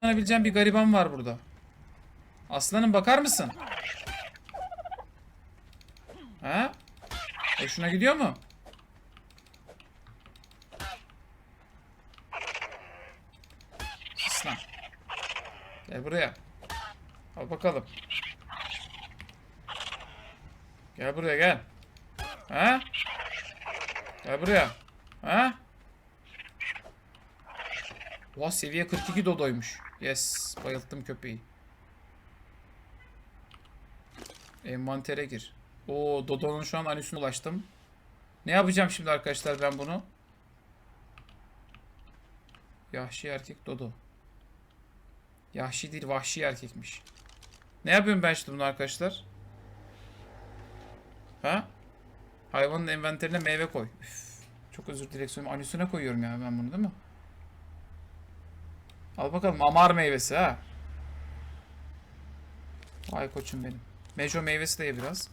kullanabileceğim bir gariban var burada. Aslanım bakar mısın? Ha? Hoşuna gidiyor mu? Aslan. Gel buraya. Al bakalım. Gel buraya gel. Ha? Gel buraya. Ha? Oha seviye 42 dodoymuş. Yes. Bayılttım köpeği. Envantere gir. Oo Dodo'nun şu an anüsüne ulaştım. Ne yapacağım şimdi arkadaşlar ben bunu? Yahşi erkek Dodo. Yahşi değil vahşi erkekmiş. Ne yapıyorum ben şimdi bunu arkadaşlar? Ha? Hayvanın envanterine meyve koy. Üf, çok özür direksiyonu anüsüne koyuyorum ya ben bunu değil mi? Al bakalım amar meyvesi ha. Vay koçum benim. Mejo meyvesi de ye biraz.